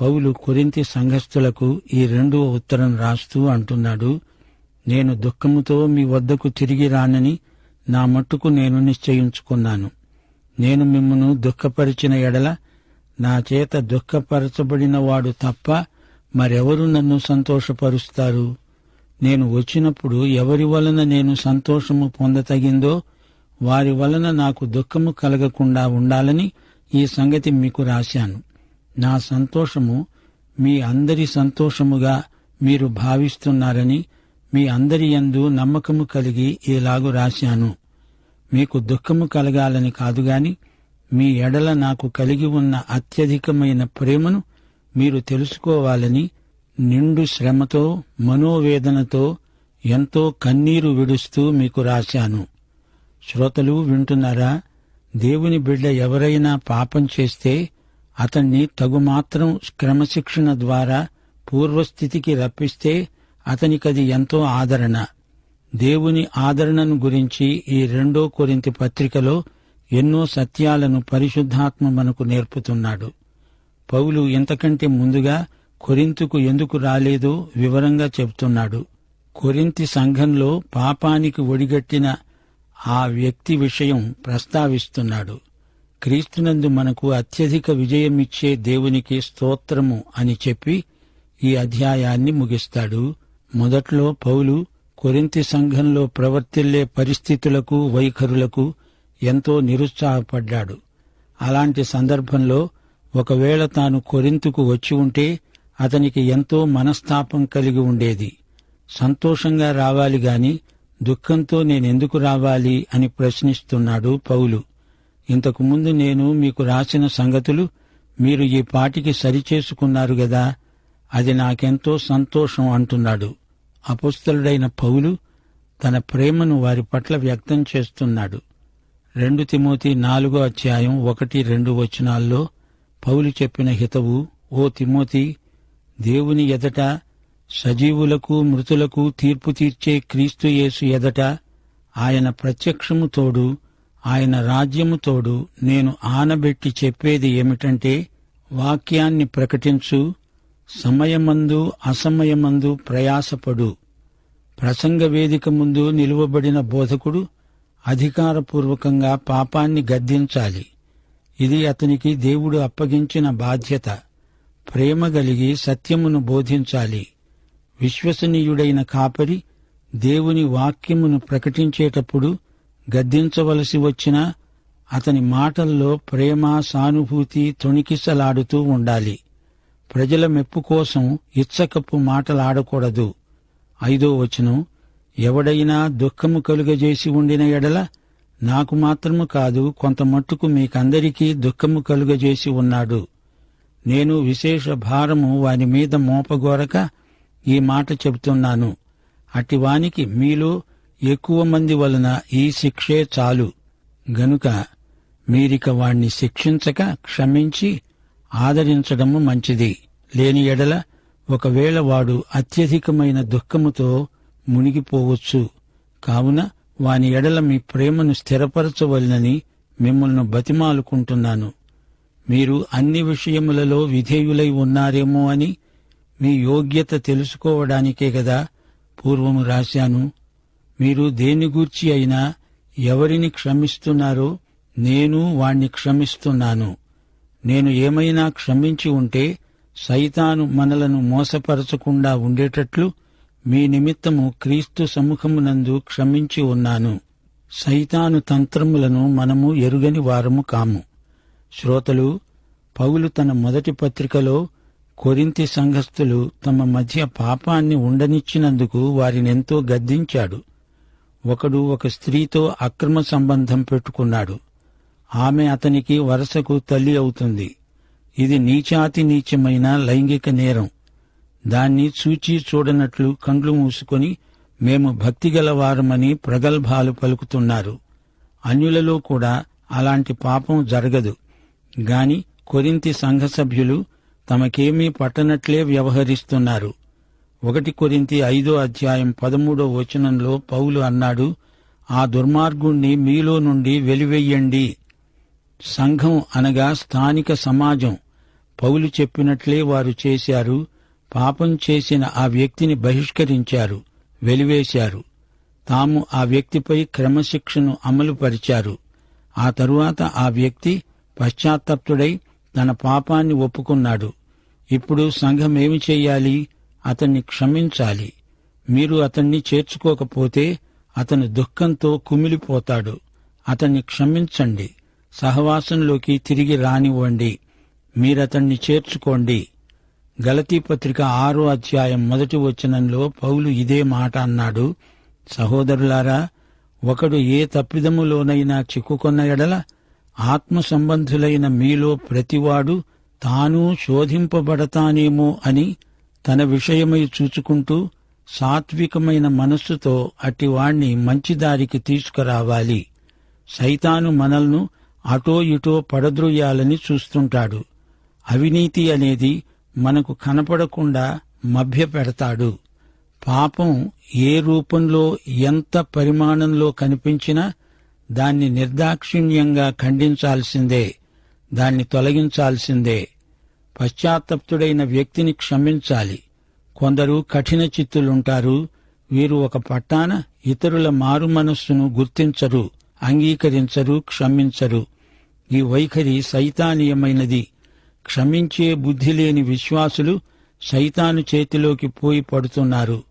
పౌలు కొరింతి సంఘస్థులకు ఈ రెండవ ఉత్తరం రాస్తూ అంటున్నాడు నేను దుఃఖముతో మీ వద్దకు తిరిగి రానని నా మట్టుకు నేను నిశ్చయించుకున్నాను. నేను మిమ్మను దుఃఖపరిచిన ఎడల నా చేత దుఃఖపరచబడిన వాడు తప్ప మరెవరు నన్ను సంతోషపరుస్తారు? నేను వచ్చినప్పుడు ఎవరి వలన నేను సంతోషము పొందతగిందో వారి వలన నాకు దుఃఖము కలగకుండా ఉండాలని ఈ సంగతి మీకు రాశాను. నా సంతోషము మీ అందరి సంతోషముగా మీరు భావిస్తున్నారని మీ అందరి యందు నమ్మకము కలిగి ఇలాగు రాశాను. మీకు దుఃఖము కలగాలని కాదుగాని మీ ఎడల నాకు కలిగి ఉన్న అత్యధికమైన ప్రేమను మీరు తెలుసుకోవాలని నిండు శ్రమతో మనోవేదనతో ఎంతో కన్నీరు విడుస్తూ మీకు రాశాను. శ్రోతలు వింటున్నారా? దేవుని బిడ్డ ఎవరైనా పాపం చేస్తే అతణ్ణి తగుమాత్రం క్రమశిక్షణ ద్వారా పూర్వస్థితికి రప్పిస్తే అతనికది ఎంతో ఆదరణ. దేవుని ఆదరణను గురించి ఈ రెండో కొరింతి పత్రికలో ఎన్నో సత్యాలను పరిశుద్ధాత్మ మనకు నేర్పుతున్నాడు. పౌలు ఇంతకంటే ముందుగా కొరింతుకు ఎందుకు రాలేదో వివరంగా చెబుతున్నాడు. కొరింతి సంఘంలో పాపానికి ఒడిగట్టిన ఆ వ్యక్తి విషయం ప్రస్తావిస్తున్నాడు. క్రీస్తునందు మనకు అత్యధిక విజయమిచ్చే దేవునికి స్తోత్రము అని చెప్పి ఈ అధ్యాయాన్ని ముగిస్తాడు. మొదట్లో పౌలు కొరింతి సంఘంలో ప్రవర్తిల్లే పరిస్థితులకు వైఖరులకు ఎంతో నిరుత్సాహపడ్డాడు. అలాంటి సందర్భంలో ఒకవేళ తాను కొరింతుకు వచ్చి ఉంటే అతనికి ఎంతో మనస్తాపం కలిగి ఉండేది. సంతోషంగా రావాలి గాని దుఃఖంతో నేనెందుకు రావాలి అని ప్రశ్నిస్తున్నాడు పౌలు. ఇంతకుముందు నేను మీకు రాసిన సంగతులు మీరు ఈ పాటికి సరిచేసుకున్నారు గదా అది నాకెంతో సంతోషం అంటున్నాడు. అపుస్తలుడైన పౌలు తన ప్రేమను వారి పట్ల వ్యక్తం చేస్తున్నాడు. రెండు తిమోతి నాలుగో అధ్యాయం ఒకటి రెండు వచనాల్లో పౌలు చెప్పిన హితవు ఓ తిమోతి దేవుని ఎదట సజీవులకు మృతులకు తీర్పు తీర్చే క్రీస్తు యేసు ఎదట ఆయన ప్రత్యక్షము తోడు ఆయన రాజ్యము తోడు నేను ఆనబెట్టి చెప్పేది ఏమిటంటే వాక్యాన్ని ప్రకటించు సమయమందు అసమయమందు ప్రయాసపడు. ప్రసంగ వేదిక ముందు నిలువబడిన బోధకుడు అధికారపూర్వకంగా పాపాన్ని గద్దించాలి. ఇది అతనికి దేవుడు అప్పగించిన బాధ్యత. ప్రేమ గలిగి సత్యమును బోధించాలి. విశ్వసనీయుడైన కాపరి దేవుని వాక్యమును ప్రకటించేటప్పుడు గద్దించవలసి వచ్చినా అతని మాటల్లో ప్రేమ సానుభూతి తొణికిసలాడుతూ ఉండాలి. ప్రజల మెప్పు కోసం ఇచ్చకప్పు మాటలాడకూడదు. ఐదో వచనం ఎవడైనా దుఃఖము కలుగజేసి ఉండిన ఎడల నాకు మాత్రము కాదు కొంత మట్టుకు మీకందరికీ దుఃఖము కలుగజేసి ఉన్నాడు. నేను విశేష భారము వాని మీద మోపగోరక ఈ మాట చెబుతున్నాను. అటివానికి మీలో ఎక్కువ మంది వలన ఈ శిక్షే చాలు. గనుక మీరిక వాణ్ణి శిక్షించక క్షమించి ఆదరించడము మంచిది. లేని ఎడల ఒకవేళ వాడు అత్యధికమైన దుఃఖముతో మునిగిపోవచ్చు. కావున వాని ఎడల మీ ప్రేమను స్థిరపరచవలనని మిమ్మల్ని బతిమాలుకుంటున్నాను. మీరు అన్ని విషయములలో విధేయులై ఉన్నారేమో అని మీ యోగ్యత తెలుసుకోవడానికే గదా పూర్వము రాశాను. మీరు దేని గూర్చి అయినా ఎవరిని క్షమిస్తున్నారో నేను వాణ్ణి క్షమిస్తున్నాను. నేను ఏమైనా క్షమించి ఉంటే సైతాను మనలను మోసపరచకుండా ఉండేటట్లు మీ నిమిత్తము క్రీస్తు సముఖమునందు క్షమించి ఉన్నాను. సైతాను తంత్రములను మనము ఎరుగని వారము కాము. శ్రోతలు పౌలు తన మొదటి పత్రికలో కొరింతి సంఘస్థులు తమ మధ్య పాపాన్ని ఉండనిచ్చినందుకు వారినెంతో గద్దించాడు. ఒకడు ఒక స్త్రీతో అక్రమ సంబంధం పెట్టుకున్నాడు. ఆమె అతనికి వరసకు తల్లి అవుతుంది. ఇది నీచాతి నీచమైన లైంగిక నేరం. దాన్ని చూచి చూడనట్లు కండ్లు మూసుకొని మేము భక్తిగల వారమని ప్రగల్భాలు పలుకుతున్నారు. అన్యులలో కూడా అలాంటి పాపం జరగదు. గాని కొరింతి సంఘ సభ్యులు తమకేమీ పట్టనట్లే వ్యవహరిస్తున్నారు. ఒకటి కొరింతి ఐదో అధ్యాయం పదమూడో వచనంలో పౌలు అన్నాడు ఆ దుర్మార్గుణ్ణి మీలో నుండి వెలివెయ్యండి సంఘం అనగా స్థానిక సమాజం. పౌలు చెప్పినట్లే వారు చేశారు పాపం చేసిన ఆ వ్యక్తిని బహిష్కరించారు వెలివేశారు. తాము ఆ వ్యక్తిపై క్రమశిక్షను అమలుపరిచారు. ఆ తరువాత ఆ వ్యక్తి పశ్చాత్తప్తుడై తన పాపాన్ని ఒప్పుకున్నాడు. ఇప్పుడు సంఘమేమి ఏమి చెయ్యాలి అతన్ని క్షమించాలి. మీరు అతన్ని చేర్చుకోకపోతే అతను దుఃఖంతో కుమిలిపోతాడు. అతన్ని క్షమించండి. సహవాసంలోకి తిరిగి రానివ్వండి. మీరతన్ని చేర్చుకోండి. గలతీ పత్రిక ఆరో అధ్యాయం మొదటి వచనంలో పౌలు ఇదే మాట అన్నాడు. సహోదరులారా ఒకడు ఏ తప్పిదములోనైనా చిక్కుకొన్న ఎడల ఆత్మ సంబంధులైన మీలో ప్రతివాడు తాను శోధింపబడతానేమో అని తన విషయమై చూచుకుంటూ సాత్వికమైన మనస్సుతో అటివాణ్ణి మంచిదారికి తీసుకురావాలి. సైతాను మనల్ను అటో ఇటో పడద్రోయాలని చూస్తుంటాడు. అవినీతి అనేది మనకు కనపడకుండా మభ్యపెడతాడు. పాపం ఏ రూపంలో ఎంత పరిమాణంలో కనిపించినా దాన్ని నిర్దాక్షిణ్యంగా ఖండించాల్సిందే దాన్ని తొలగించాల్సిందే. పశ్చాత్తప్తుడైన వ్యక్తిని క్షమించాలి. కొందరు కఠిన చిత్తులుంటారు. వీరు ఒక పట్టాన ఇతరుల మారు మనస్సును గుర్తించరు అంగీకరించరు క్షమించరు. ఈ వైఖరి సైతానీయమైనది. క్షమించే బుద్ధి లేని విశ్వాసులు సైతాను చేతిలోకి పోయి పడుతున్నారు.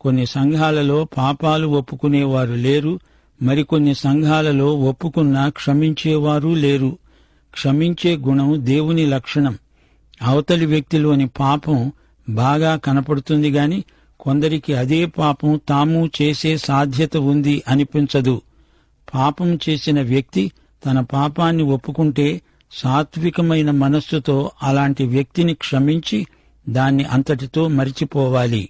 కొన్ని సంఘాలలో పాపాలు ఒప్పుకునేవారు లేరు మరికొన్ని సంఘాలలో ఒప్పుకున్నా క్షమించేవారు లేరు. క్షమించే గుణం దేవుని లక్షణం. అవతలి వ్యక్తిలోని పాపం బాగా కనపడుతుంది గాని కొందరికి అదే పాపం తాము చేసే సాధ్యత ఉంది అనిపించదు. పాపం చేసిన వ్యక్తి తన పాపాన్ని ఒప్పుకుంటే సాత్వికమైన మనస్సుతో అలాంటి వ్యక్తిని క్షమించి దాన్ని అంతటితో మరిచిపోవాలి.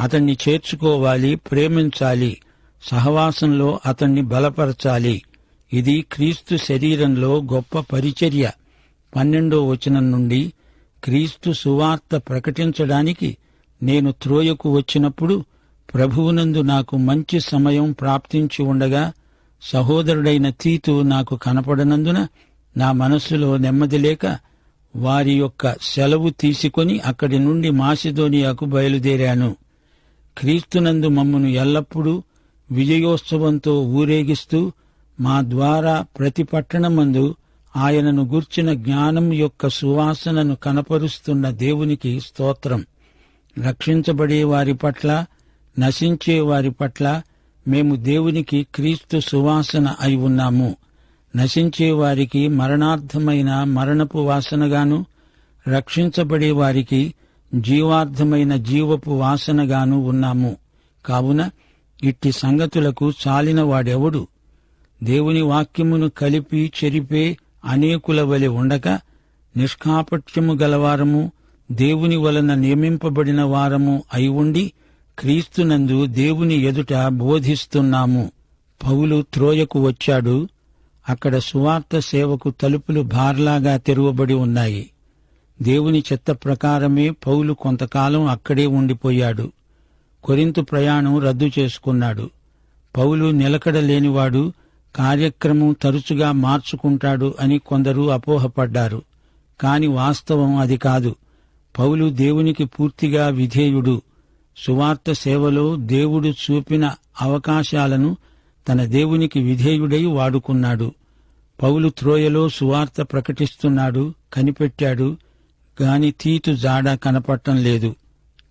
అతన్ని చేర్చుకోవాలి ప్రేమించాలి సహవాసంలో అతన్ని బలపరచాలి. ఇది క్రీస్తు శరీరంలో గొప్ప పరిచర్య. పన్నెండో వచనం నుండి క్రీస్తు సువార్త ప్రకటించడానికి నేను త్రోయకు వచ్చినప్పుడు ప్రభువునందు నాకు మంచి సమయం ప్రాప్తించి ఉండగా సహోదరుడైన తీతు నాకు కనపడనందున నా మనస్సులో నెమ్మది లేక వారి యొక్క సెలవు తీసుకొని అక్కడి నుండి మాసిదోనియాకు బయలుదేరాను. క్రీస్తునందు మమ్మను ఎల్లప్పుడూ విజయోత్సవంతో ఊరేగిస్తూ మా ద్వారా ప్రతి పట్టణమందు ఆయనను గూర్చిన జ్ఞానం యొక్క సువాసనను కనపరుస్తున్న దేవునికి స్తోత్రం. రక్షించబడే వారి పట్ల నశించే వారి పట్ల మేము దేవునికి క్రీస్తు సువాసన అయి ఉన్నాము. నశించే వారికి మరణార్థమైన మరణపు వాసనగాను రక్షించబడే వారికి జీవార్థమైన జీవపు వాసనగాను ఉన్నాము. కావున ఇట్టి సంగతులకు చాలినవాడెవడు? దేవుని వాక్యమును కలిపి చెరిపే అనేకుల వలె ఉండక నిష్కాపట్యము గలవారము దేవుని వలన నియమింపబడిన వారము అయి ఉండి క్రీస్తునందు దేవుని ఎదుట బోధిస్తున్నాము. పౌలు త్రోయకు వచ్చాడు. అక్కడ సువార్త సేవకు తలుపులు బార్లాగా తెరువబడి ఉన్నాయి. దేవుని చెత్త ప్రకారమే పౌలు కొంతకాలం అక్కడే ఉండిపోయాడు. కొరింతు ప్రయాణం రద్దు చేసుకున్నాడు. పౌలు నిలకడ లేనివాడు కార్యక్రమం తరచుగా మార్చుకుంటాడు అని కొందరు అపోహపడ్డారు. కాని వాస్తవం అది కాదు. పౌలు దేవునికి పూర్తిగా విధేయుడు. సువార్త సేవలో దేవుడు చూపిన అవకాశాలను తన దేవునికి విధేయుడై వాడుకున్నాడు. పౌలు త్రోయలో సువార్త ప్రకటిస్తున్నాడు కనిపెట్టాడు గాని తీతు జాడ కనపడటం లేదు.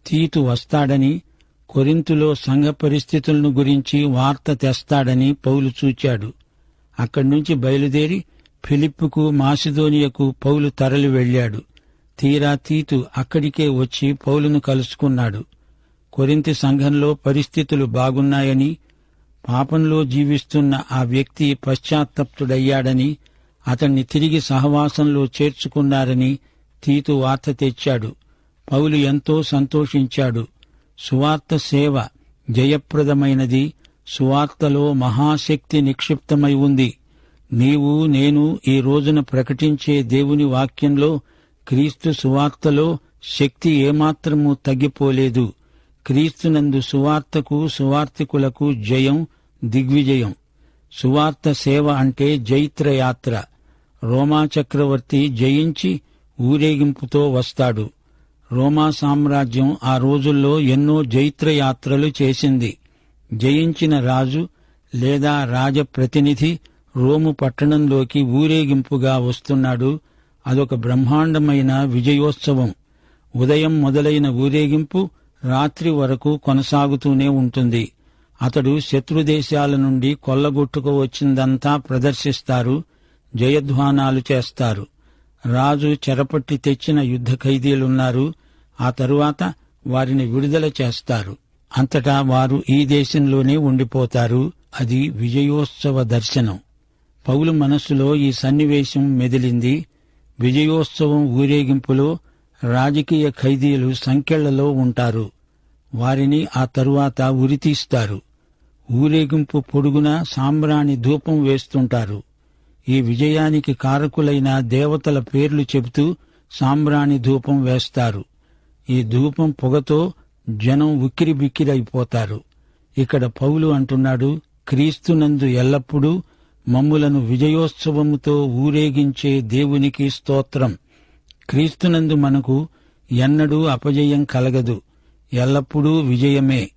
తీతు వస్తాడని కొరింతులో సంఘ పరిస్థితులను గురించి వార్త తెస్తాడని పౌలు చూచాడు. అక్కడి నుంచి బయలుదేరి ఫిలిప్పుకు మాసిదోనియకు పౌలు తరలి వెళ్ళాడు. తీరా తీతు అక్కడికే వచ్చి పౌలును కలుసుకున్నాడు. కొరింతి సంఘంలో పరిస్థితులు బాగున్నాయని పాపంలో జీవిస్తున్న ఆ వ్యక్తి పశ్చాత్తప్తుడయ్యాడని అతన్ని తిరిగి సహవాసంలో చేర్చుకున్నారని తీతు వార్త తెచ్చాడు. పౌలు ఎంతో సంతోషించాడు. సువార్త సేవ జయప్రదమైనది. సువార్తలో మహాశక్తి నిక్షిప్తమై ఉంది. నీవు నేను ఈ రోజున ప్రకటించే దేవుని వాక్యంలో క్రీస్తు సువార్తలో శక్తి ఏమాత్రమూ తగ్గిపోలేదు. క్రీస్తునందు సువార్తకు సువార్తికులకు జయం దిగ్విజయం. సువార్త సేవ అంటే జైత్రయాత్ర. రోమా చక్రవర్తి జయించి ఊరేగింపుతో వస్తాడు. రోమా సామ్రాజ్యం ఆ రోజుల్లో ఎన్నో జైత్రయాత్రలు చేసింది. జయించిన రాజు లేదా రాజప్రతినిధి రోము పట్టణంలోకి ఊరేగింపుగా వస్తున్నాడు. అదొక బ్రహ్మాండమైన విజయోత్సవం. ఉదయం మొదలైన ఊరేగింపు రాత్రి వరకు కొనసాగుతూనే ఉంటుంది. అతడు శత్రుదేశాల నుండి కొల్లగొట్టుకు వచ్చిందంతా ప్రదర్శిస్తారు జయధ్వానాలు చేస్తారు. రాజు చెరపట్టి తెచ్చిన యుద్ధ ఖైదీలున్నారు. ఆ తరువాత వారిని విడుదల చేస్తారు. అంతటా వారు ఈ దేశంలోనే ఉండిపోతారు. అది విజయోత్సవ దర్శనం. పౌలు మనస్సులో ఈ సన్నివేశం మెదిలింది. విజయోత్సవం ఊరేగింపులో రాజకీయ ఖైదీలు సంఖ్యలలో ఉంటారు. వారిని ఆ తరువాత ఉరితీస్తారు. ఊరేగింపు పొడుగున సాంబ్రాణి ధూపం వేస్తుంటారు. ఈ విజయానికి కారకులైన దేవతల పేర్లు చెబుతూ సాంబ్రాణి ధూపం వేస్తారు. ఈ ధూపం పొగతో జనం ఉక్కిరి బిక్కిరైపోతారు ఇక్కడ పౌలు అంటున్నాడు క్రీస్తునందు ఎల్లప్పుడూ మమ్ములను విజయోత్సవముతో ఊరేగించే దేవునికి స్తోత్రం. క్రీస్తునందు మనకు ఎన్నడూ అపజయం కలగదు. ఎల్లప్పుడూ విజయమే.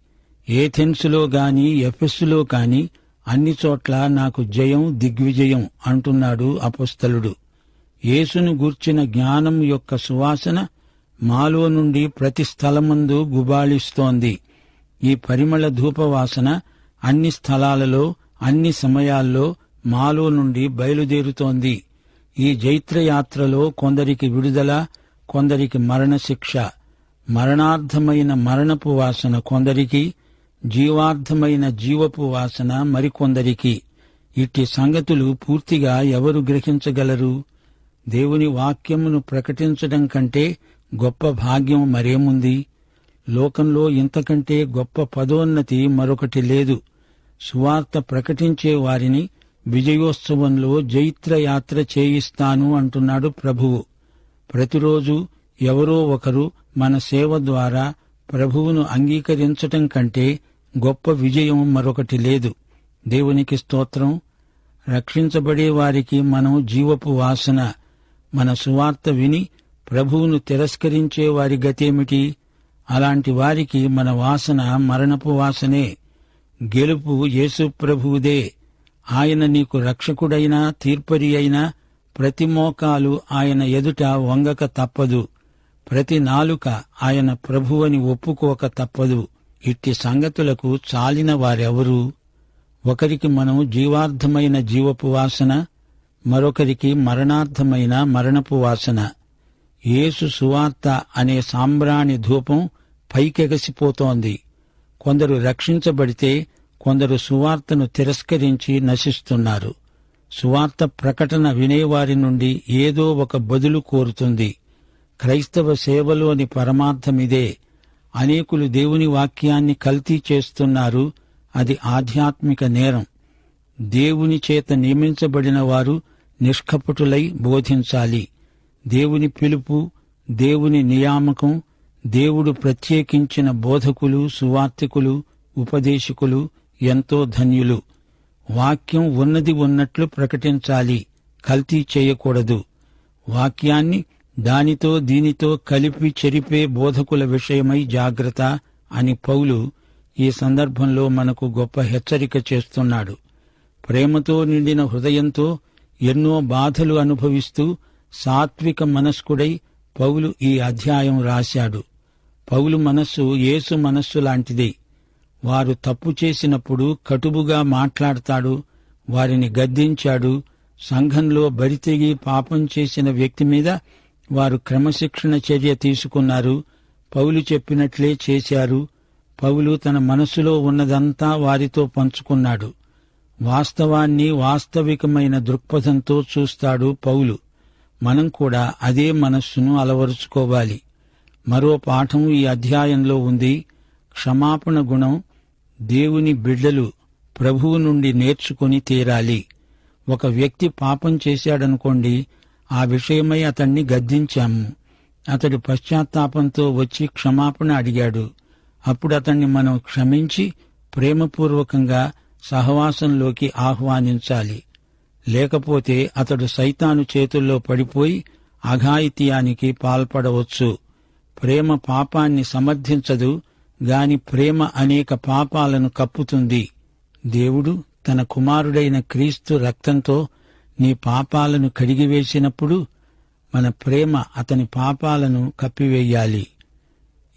ఏథెన్సులో గాని ఎఫెస్సులో కానీ అన్ని చోట్ల నాకు జయం దిగ్విజయం అంటున్నాడు అపస్థలుడు యేసును గూర్చిన జ్ఞానం యొక్క సువాసన మాలో నుండి ప్రతి స్థలమందు గుబాళిస్తోంది. ఈ పరిమళ ధూపవాసన అన్ని స్థలాలలో అన్ని సమయాల్లో మాలో నుండి బయలుదేరుతోంది. ఈ జైత్రయాత్రలో కొందరికి విడుదల కొందరికి మరణశిక్ష. మరణార్థమైన మరణపు వాసన కొందరికి జీవార్థమైన జీవపు వాసన మరికొందరికి. ఇట్టి సంగతులు పూర్తిగా ఎవరు గ్రహించగలరు? దేవుని వాక్యమును ప్రకటించడం కంటే గొప్ప భాగ్యం మరేముంది? లోకంలో ఇంతకంటే గొప్ప పదోన్నతి మరొకటి లేదు. సువార్త ప్రకటించే వారిని విజయోత్సవంలో జైత్రయాత్ర చేయిస్తాను అంటున్నాడు ప్రభువు. ప్రతిరోజు ఎవరో ఒకరు మన సేవ ద్వారా ప్రభువును అంగీకరించటం కంటే గొప్ప విజయం మరొకటి లేదు. దేవునికి స్తోత్రం. రక్షించబడే వారికి మనం జీవపు వాసన. మన సువార్త విని ప్రభువును తిరస్కరించే వారి గతేమిటి? అలాంటి వారికి మన వాసన మరణపు వాసనే. గెలుపు యేసు ప్రభువుదే. ఆయన నీకు రక్షకుడైనా తీర్పరి అయినా ప్రతి మోకాలు ఆయన ఎదుట వంగక తప్పదు. ప్రతి నాలుక ఆయన ప్రభువని ఒప్పుకోక తప్పదు. ఇట్టి సంగతులకు చాలిన వారెవరు? ఒకరికి మనం జీవార్థమైన జీవపు వాసన మరొకరికి మరణార్థమైన మరణపు వాసన. యేసు సువార్త అనే సాంబ్రాణి ధూపం పైకెగసిపోతోంది. కొందరు రక్షించబడితే కొందరు సువార్తను తిరస్కరించి నశిస్తున్నారు. సువార్త ప్రకటన వినేవారి నుండి ఏదో ఒక బదులు కోరుతుంది. క్రైస్తవ సేవలోని పరమార్థమిదే అనేకులు దేవుని వాక్యాన్ని కల్తీ చేస్తున్నారు. అది ఆధ్యాత్మిక నేరం. దేవుని చేత నియమించబడిన వారు నిష్కపటులై బోధించాలి. దేవుని పిలుపు దేవుని నియామకం దేవుడు ప్రత్యేకించిన బోధకులు సువార్తికులు ఉపదేశకులు ఎంతో ధన్యులు. వాక్యం ఉన్నది ఉన్నట్లు ప్రకటించాలి. కల్తీ చేయకూడదు. వాక్యాన్ని దానితో దీనితో కలిపి చెరిపే బోధకుల విషయమై జాగ్రత్త అని పౌలు ఈ సందర్భంలో మనకు గొప్ప హెచ్చరిక చేస్తున్నాడు. ప్రేమతో నిండిన హృదయంతో ఎన్నో బాధలు అనుభవిస్తూ సాత్విక మనస్కుడై పౌలు ఈ అధ్యాయం రాశాడు. పౌలు మనస్సు యేసు మనస్సు లాంటిదే. వారు తప్పు చేసినప్పుడు కటుబుగా మాట్లాడతాడు వారిని గద్దించాడు సంఘంలో బరితెగి పాపం చేసిన వ్యక్తి మీద వారు క్రమశిక్షణ చర్య తీసుకున్నారు. పౌలు చెప్పినట్లే చేశారు. పౌలు తన మనసులో ఉన్నదంతా వారితో పంచుకున్నాడు. వాస్తవాన్ని వాస్తవికమైన దృక్పథంతో చూస్తాడు పౌలు. మనం కూడా అదే మనస్సును అలవరుచుకోవాలి. మరో పాఠం ఈ అధ్యాయంలో ఉంది. క్షమాపణ గుణం దేవుని బిడ్డలు ప్రభువు నుండి నేర్చుకుని తీరాలి. ఒక వ్యక్తి పాపం చేశాడనుకోండి ఆ విషయమై అతన్ని గద్దించాము. అతడు పశ్చాత్తాపంతో వచ్చి క్షమాపణ అడిగాడు. అప్పుడు అతన్ని మనం క్షమించి ప్రేమపూర్వకంగా సహవాసంలోకి ఆహ్వానించాలి. లేకపోతే అతడు సైతాను చేతుల్లో పడిపోయి అఘాయిత్యానికి పాల్పడవచ్చు. ప్రేమ పాపాన్ని సమర్థించదు గాని ప్రేమ అనేక పాపాలను కప్పుతుంది. దేవుడు తన కుమారుడైన క్రీస్తు రక్తంతో నీ పాపాలను కడిగివేసినప్పుడు మన ప్రేమ అతని పాపాలను కప్పివేయాలి.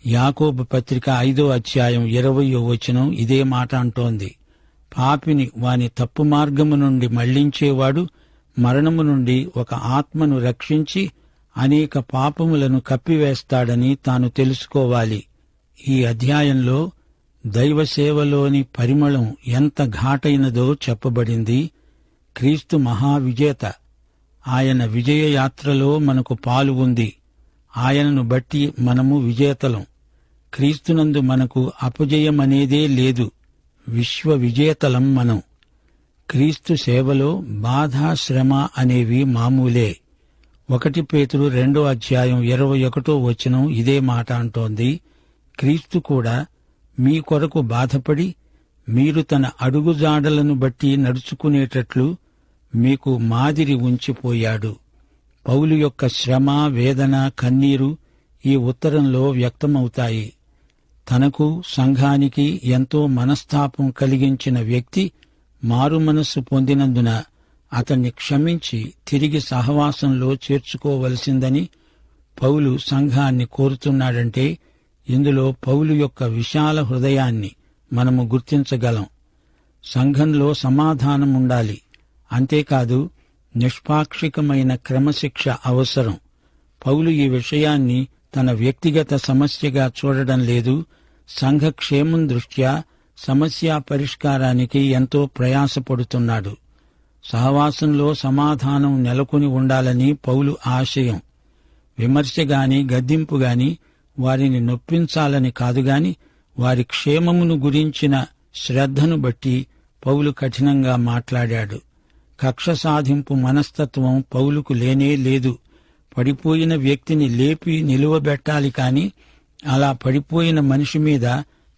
యాకోబు పత్రిక ఐదో అధ్యాయం ఇరవయో వచనం ఇదే మాట అంటోంది. పాపిని వాని తప్పు మార్గము నుండి మళ్ళించేవాడు మరణము నుండి ఒక ఆత్మను రక్షించి అనేక పాపములను కప్పివేస్తాడని తాను తెలుసుకోవాలి. ఈ అధ్యాయంలో దైవ సేవలోని పరిమళం ఎంత ఘాటైనదో చెప్పబడింది. క్రీస్తు మహావిజేత. ఆయన విజయయాత్రలో మనకు పాలు ఉంది. ఆయనను బట్టి మనము విజేతలం. క్రీస్తునందు మనకు అపజయమనేదే లేదు. విశ్వ విజేతలం మనం. క్రీస్తు సేవలో బాధ శ్రమ అనేవి మామూలే. ఒకటి పేతుడు రెండో అధ్యాయం ఇరవై ఒకటో వచనం ఇదే మాట అంటోంది. క్రీస్తు కూడా మీ కొరకు బాధపడి మీరు తన అడుగుజాడలను బట్టి నడుచుకునేటట్లు మీకు మాదిరి ఉంచిపోయాడు. పౌలు యొక్క శ్రమ వేదన కన్నీరు ఈ ఉత్తరంలో వ్యక్తమవుతాయి. తనకు సంఘానికి ఎంతో మనస్తాపం కలిగించిన వ్యక్తి మారు మనస్సు పొందినందున అతన్ని క్షమించి తిరిగి సహవాసంలో చేర్చుకోవలసిందని పౌలు సంఘాన్ని కోరుతున్నాడంటే ఇందులో పౌలు యొక్క విశాల హృదయాన్ని మనము గుర్తించగలం. సంఘంలో సమాధానం ఉండాలి. అంతేకాదు నిష్పాక్షికమైన క్రమశిక్ష అవసరం. పౌలు ఈ విషయాన్ని తన వ్యక్తిగత సమస్యగా చూడడం లేదు. సంఘక్షేమం దృష్ట్యా సమస్య పరిష్కారానికి ఎంతో ప్రయాసపడుతున్నాడు. సహవాసంలో సమాధానం నెలకొని ఉండాలని పౌలు ఆశయం. విమర్శగాని గద్దింపుగాని వారిని నొప్పించాలని కాదుగాని వారి క్షేమమును గురించిన శ్రద్ధను బట్టి పౌలు కఠినంగా మాట్లాడాడు. కక్ష సాధింపు మనస్తత్వం పౌలుకు లేనే లేదు. పడిపోయిన వ్యక్తిని లేపి నిలువబెట్టాలి కాని అలా పడిపోయిన మనిషి మీద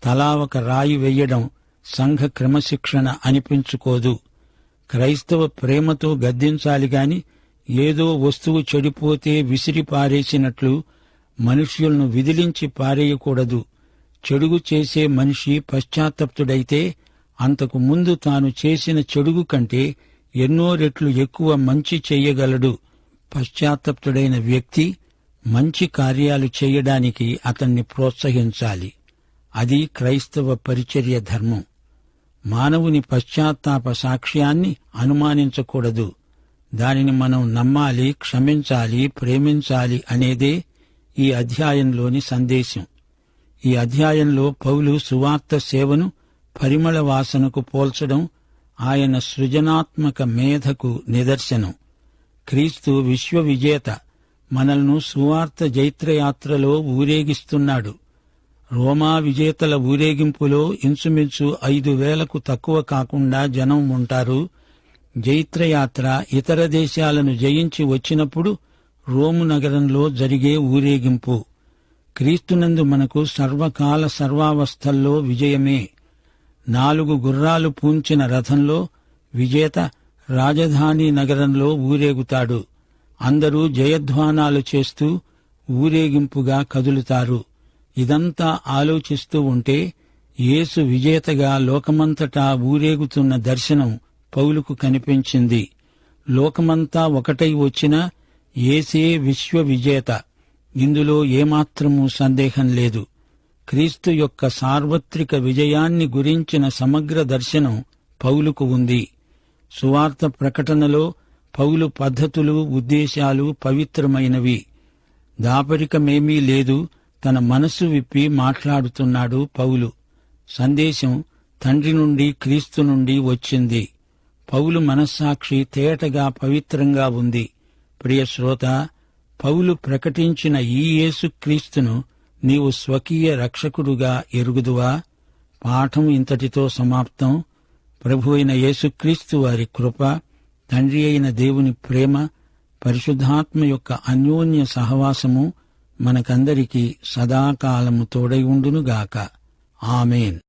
తలా ఒక రాయి వెయ్యడం సంఘ క్రమశిక్షణ అనిపించుకోదు. క్రైస్తవ ప్రేమతో గద్దించాలి గాని ఏదో వస్తువు చెడిపోతే విసిరి పారేసినట్లు మనుష్యులను విదిలించి పారేయకూడదు. చెడుగు చేసే మనిషి పశ్చాత్తప్తుడైతే అంతకు ముందు తాను చేసిన చెడుగు కంటే ఎన్నో రెట్లు ఎక్కువ మంచి చెయ్యగలడు పశ్చాత్తప్తుడైన వ్యక్తి మంచి కార్యాలు చేయడానికి అతన్ని ప్రోత్సహించాలి. అది క్రైస్తవ పరిచర్య ధర్మం. మానవుని పశ్చాత్తాప సాక్ష్యాన్ని అనుమానించకూడదు. దానిని మనం నమ్మాలి క్షమించాలి ప్రేమించాలి అనేదే ఈ అధ్యాయంలోని సందేశం. ఈ అధ్యాయంలో పౌలు సువార్త సేవను పరిమళ వాసనకు పోల్చడం ఆయన సృజనాత్మక మేధకు నిదర్శనం. క్రీస్తు విశ్వ విజేత సువార్త జైత్రయాత్రలో ఊరేగిస్తున్నాడు. రోమా విజేతల ఊరేగింపులో ఇంచుమించు ఐదు వేలకు తక్కువ కాకుండా జనం ఉంటారు. జైత్రయాత్ర ఇతర దేశాలను జయించి వచ్చినప్పుడు రోము నగరంలో జరిగే ఊరేగింపు. క్రీస్తునందు మనకు సర్వకాల సర్వావస్థల్లో విజయమే. నాలుగు గుర్రాలు పూంచిన రథంలో విజేత రాజధాని నగరంలో ఊరేగుతాడు. అందరూ జయధ్వానాలు చేస్తూ ఊరేగింపుగా కదులుతారు. ఇదంతా ఆలోచిస్తూ ఉంటే యేసు విజేతగా లోకమంతటా ఊరేగుతున్న దర్శనం పౌలుకు కనిపించింది. లోకమంతా ఒకటై వచ్చిన ఏసే విశ్వ విజేత ఇందులో ఏమాత్రమూ సందేహం లేదు. క్రీస్తు యొక్క సార్వత్రిక విజయాన్ని గురించిన సమగ్ర దర్శనం పౌలుకు ఉంది. సువార్త ప్రకటనలో పౌలు పద్ధతులు ఉద్దేశాలు పవిత్రమైనవి. దాపరికమేమీ లేదు తన మనసు విప్పి మాట్లాడుతున్నాడు పౌలు. సందేశం తండ్రి నుండి క్రీస్తు నుండి వచ్చింది. పౌలు మనస్సాక్షి తేటగా పవిత్రంగా ఉంది. ప్రియ శ్రోత పౌలు ప్రకటించిన ఈ యేసుక్రీస్తును నీవు స్వకీయ రక్షకుడుగా ఎరుగుదువా? పాఠం ఇంతటితో సమాప్తం. ప్రభు అయిన యేసుక్రీస్తు వారి కృప తండ్రి అయిన దేవుని ప్రేమ పరిశుద్ధాత్మ యొక్క అన్యోన్య సహవాసము మనకందరికీ సదాకాలము తోడై ఉండునుగాక. ఆమెన్.